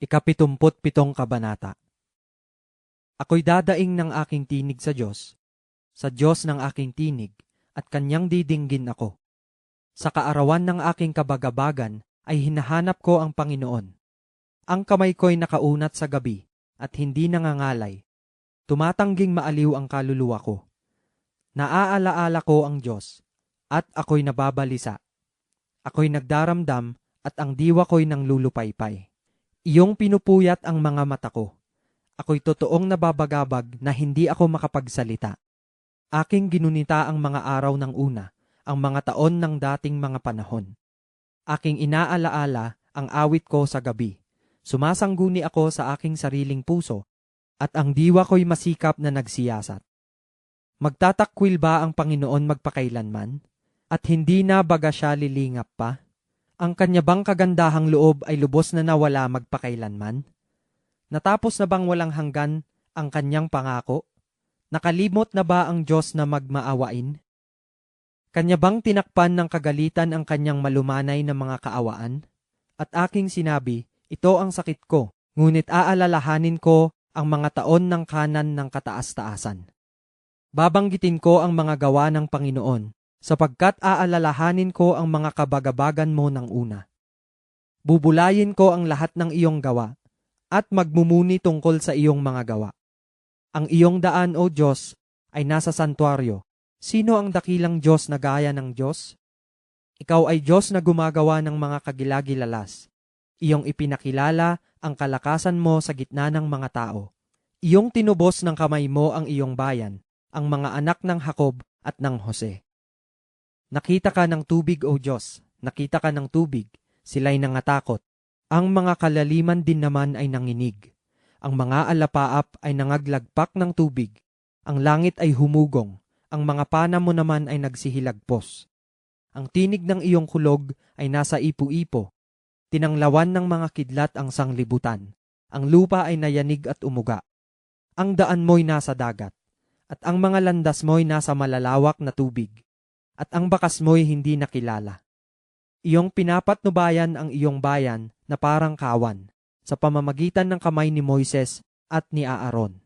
Ikapitumput pitong kabanata. Ako'y dadaing ng aking tinig sa Diyos, sa Diyos ng aking tinig, at kanyang didinggin ako. Sa kaarawan ng aking kabagabagan ay hinahanap ko ang Panginoon. Ang kamay ko'y nakaunat sa gabi at hindi nangangalay. Tumatangging maaliw ang kaluluwa ko. Naaalaala ko ang Diyos at ako'y nababalisa. Ako'y nagdaramdam at ang diwa ko'y nang lulupaypay. Iyong pinupuyat ang mga mata ko. Ako'y totoong nababagabag na hindi ako makapagsalita. Aking ginunita ang mga araw ng una, ang mga taon ng dating mga panahon. Aking inaalaala ang awit ko sa gabi. Sumasangguni ako sa aking sariling puso, at ang diwa ko'y masikap na nagsiyasat. Magtatakwil ba ang Panginoon magpakailanman? At hindi na baga siya lilingap pa? Ang kanya bang kagandahang loob ay lubos na nawala magpakailanman? Natapos na bang walang hanggan ang kanyang pangako? Nakalimot na ba ang Diyos na magmaawain? Kanya bang tinakpan ng kagalitan ang kanyang malumanay na mga kaawaan? At aking sinabi, ito ang sakit ko, ngunit aalalahanin ko ang mga taon ng kanan ng kataas-taasan. Babanggitin ko ang mga gawa ng Panginoon, sapagkat aalalahanin ko ang mga kabagabagan mo ng una. Bubulayin ko ang lahat ng iyong gawa, at magmumuni tungkol sa iyong mga gawa. Ang iyong daan, O Diyos, ay nasa santuaryo. Sino ang dakilang Diyos na gaya ng Diyos? Ikaw ay Diyos na gumagawa ng mga kagilagilalas. Iyong ipinakilala ang kalakasan mo sa gitna ng mga tao. Iyong tinubos ng kamay mo ang iyong bayan, ang mga anak ng Hakob at ng Jose. Nakita ka ng tubig, O Diyos, nakita ka ng tubig, sila'y nangatakot. Ang mga kalaliman din naman ay nanginig. Ang mga alapaap ay nangaglagpak ng tubig. Ang langit ay humugong. Ang mga pana mo naman ay nagsihilagpos. Ang tinig ng iyong kulog ay nasa ipo-ipo. Tinanglawan ng mga kidlat ang sanglibutan. Ang lupa ay nayanig at umuga. Ang daan mo'y nasa dagat. At ang mga landas mo'y nasa malalawak na tubig at ang bakas mo'y hindi nakilala. Iyong pinapatnubayan ang iyong bayan na parang kawan sa pamamagitan ng kamay ni Moises at ni Aaron.